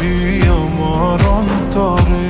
প্রিয় মরণ তরে।